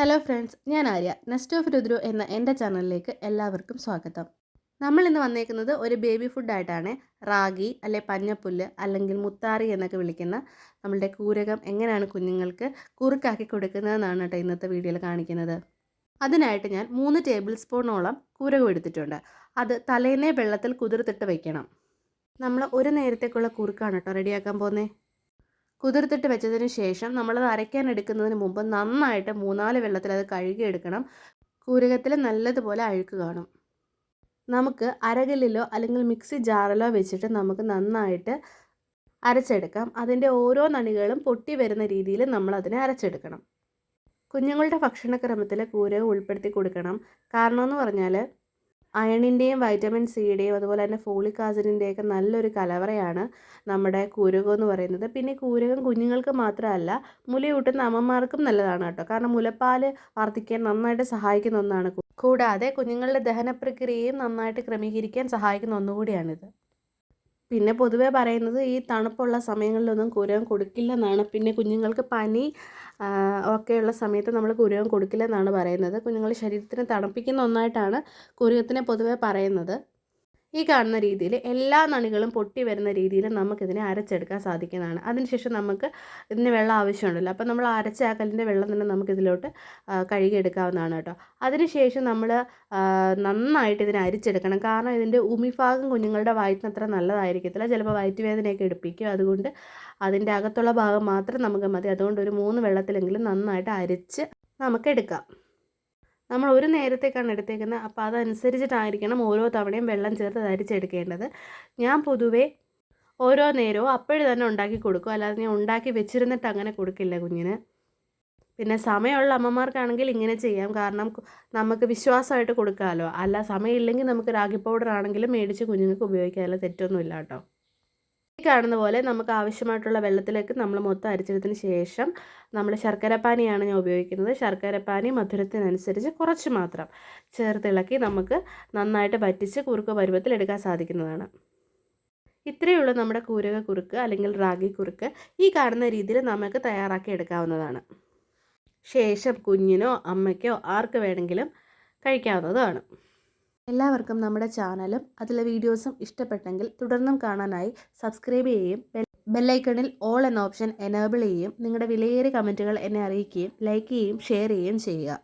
Hello friends ഞാൻ Arya nest of രുദ്രു എന്ന എന്റെ ചാനലിലേക്ക് എല്ലാവർക്കും സ്വാഗതം. നമ്മൾ ഇന്ന് വന്നേക്കുന്നത് ഒരു ബേബി ഫുഡായിട്ടാണ് റാഗി അല്ലെ പഞ്ഞപ്പുല്ല് അല്ലെങ്കിൽ മുത്താറി എന്നൊക്കെ വിളിക്കുന്ന നമ്മളുടെ കൂരകം എങ്ങനെയാണ് കുഞ്ഞുങ്ങൾക്ക് കുറുക്കാക്കി കൊടുക്കുന്നതെന്നാണ് കേട്ടോ ഇന്നത്തെ വീഡിയോയിൽ കാണിക്കുന്നത്. അതിനായിട്ട് ഞാൻ മൂന്ന് ടേബിൾ സ്പൂണോളം കൂരകം എടുത്തിട്ടുണ്ട്. അത് തലേന്നേ വെള്ളത്തിൽ കുതിർത്തിട്ട് വയ്ക്കണം നമ്മൾ ഒരു നേരത്തേക്കുള്ള കുറുക്കാണ് കേട്ടോ റെഡിയാക്കാൻ പോകുന്നത് കുതിർത്തിട്ട് വെച്ചതിന് ശേഷം നമ്മളത് അരയ്ക്കാൻ എടുക്കുന്നതിന് മുമ്പ് നന്നായിട്ട് മൂന്നാൽ വെള്ളത്തിൽ അത് കഴുകിയെടുക്കണം കൂരകത്തിൽ നല്ലതുപോലെ അഴുക്ക് കാണും. നമുക്ക് അരകല്ലിലോ അല്ലെങ്കിൽ മിക്സി ജാറിലോ വെച്ചിട്ട് നമുക്ക് നന്നായിട്ട് അരച്ചെടുക്കാം. അതിന്റെ ഓരോ നണികളും പൊട്ടി വരുന്ന രീതിയിൽ നമ്മൾ അതിനെ അരച്ചെടുക്കണം. കുഞ്ഞുങ്ങളുടെ ഭക്ഷണക്രമത്തിൽ കൂരകം ഉൾപ്പെടുത്തി കൊടുക്കണം. കാരണമെന്ന് പറഞ്ഞാൽ അയണിന്റെയും വൈറ്റമിൻ സിയുടെയും അതുപോലെ തന്നെ ഫോളിക് ആസിഡിന്റെയൊക്കെ നല്ലൊരു കലവറയാണ് നമ്മുടെ കൂരകം എന്ന് പറയുന്നത്. പിന്നെ കൂരകം കുഞ്ഞുങ്ങൾക്ക് മാത്രമല്ല മുലയൂട്ടുന്ന അമ്മമാർക്കും നല്ലതാണ് കേട്ടോ. കാരണം മുലപ്പാൽ വർദ്ധിക്കാൻ നന്നായിട്ട് സഹായിക്കുന്ന ഒന്നാണ് കൂടാതെ കുഞ്ഞുങ്ങളുടെ ദഹന പ്രക്രിയയും നന്നായിട്ട് ക്രമീകരിക്കാൻ സഹായിക്കുന്ന ഒന്നുകൂടിയാണിത്. പിന്നെ പൊതുവെ പറയുന്നത് ഈ തണുപ്പുള്ള സമയങ്ങളിലൊന്നും കൊടുക്കില്ല കൊടുക്കില്ലെന്നാണ്. പിന്നെ കുഞ്ഞുങ്ങൾക്ക് പനി ഒക്കെയുള്ള സമയത്ത് നമ്മൾ കുരകം കൊടുക്കില്ലെന്നാണ് പറയുന്നത്. കുഞ്ഞുങ്ങളുടെ ശരീരത്തിന് തണുപ്പിക്കുന്ന ഒന്നായിട്ടാണ് കുരുവത്തിനെ പൊതുവെ പറയുന്നത്. ഈ കാണുന്ന രീതിയിൽ എല്ലാ നണികളും പൊട്ടി വരുന്ന രീതിയിൽ നമുക്കിതിനെ അരച്ചെടുക്കാൻ സാധിക്കുന്നതാണ്. അതിനുശേഷം നമുക്ക് ഇതിന് വെള്ളം ആവശ്യമുണ്ടല്ലോ. അപ്പോൾ നമ്മൾ അരച്ച ആ കല്ലിന്റെ വെള്ളം തന്നെ നമുക്കിതിലോട്ട് കഴുകിയെടുക്കാവുന്നതാണ് കേട്ടോ. അതിനുശേഷം നമ്മൾ നന്നായിട്ട് ഇതിനെ അരിച്ചെടുക്കണം. കാരണം ഇതിന്റെ ഉമിഭാഗം കുഞ്ഞുങ്ങളുടെ വയറ്റിന് അത്ര നല്ലതായിരിക്കത്തില്ല. ചിലപ്പോൾ വയറ്റുവേദനയൊക്കെ എടുപ്പിക്കും. അതുകൊണ്ട് അതിന്റെ അകത്തുള്ള ഭാഗം മാത്രം നമുക്ക് മതി. അതുകൊണ്ട് ഒരു മൂന്ന് വെള്ളത്തിലെങ്കിലും നന്നായിട്ട് അരിച്ച് നമുക്കെടുക്കാം നമ്മൾ ഒരു നേരത്തേക്കാണ് എടുത്തേക്കുന്നത്. അപ്പോൾ അതനുസരിച്ചിട്ടായിരിക്കണം ഓരോ തവണയും വെള്ളം ചേർത്ത് ധരിച്ചെടുക്കേണ്ടത് ഞാൻ പൊതുവേ ഓരോ നേരവും അപ്പോഴും തന്നെ ഉണ്ടാക്കി കൊടുക്കും. അല്ലാതെ ഞാൻ ഉണ്ടാക്കി വെച്ചിരുന്നിട്ട് അങ്ങനെ കൊടുക്കില്ല കുഞ്ഞിന്. പിന്നെ സമയമുള്ള അമ്മമാർക്കാണെങ്കിൽ ഇങ്ങനെ ചെയ്യാം. കാരണം നമുക്ക് വിശ്വാസമായിട്ട് കൊടുക്കാമല്ലോ. അല്ല സമയമില്ലെങ്കിൽ നമുക്ക് റാഗി പൗഡർ ആണെങ്കിലും മേടിച്ച് കുഞ്ഞുങ്ങൾക്ക് ഉപയോഗിക്കാമല്ലോ തെറ്റൊന്നുമില്ല കേട്ടോ. കാണുന്ന പോലെ നമുക്ക് ആവശ്യമായിട്ടുള്ള വെള്ളത്തിലേക്ക് നമ്മൾ മൊത്തം അരിച്ചെടുത്തതിന് ശേഷം നമ്മൾ ശർക്കരപ്പാനിയാണ് ഞാൻ ഉപയോഗിക്കുന്നത്. ശർക്കരപ്പാനി മധുരത്തിനനുസരിച്ച് കുറച്ച് മാത്രം ചേർത്തിളക്കി നമുക്ക് നന്നായിട്ട് വറ്റിച്ച് കുറുക്ക് പരുവത്തിൽ എടുക്കാൻ സാധിക്കുന്നതാണ്. ഇത്രയുള്ള നമ്മുടെ കൂരക കുറുക്ക് അല്ലെങ്കിൽ റാഗി കുറുക്ക്. ഈ കാണുന്ന രീതിയിൽ നമുക്ക് തയ്യാറാക്കി എടുക്കാവുന്നതാണ്. ശേഷം കുഞ്ഞിനോ അമ്മയ്ക്കോ ആർക്ക് വേണമെങ്കിലും കഴിക്കാവുന്നതാണ്. എല്ലാവർക്കും നമ്മുടെ ചാനലും അതിലെ വീഡിയോസും ഇഷ്ടപ്പെട്ടെങ്കിൽ തുടർന്നും കാണാനായി സബ്സ്ക്രൈബ് ചെയ്യുകയും ബെല്ലൈക്കണിൽ ഓൾ എന്ന ഓപ്ഷൻ എനേബിൾ ചെയ്യുകയും നിങ്ങളുടെ വിലയേറിയ കമന്റുകൾ എന്നെ അറിയിക്കുകയും ലൈക്ക് ചെയ്യുകയും ഷെയർ ചെയ്യുകയും ചെയ്യുക.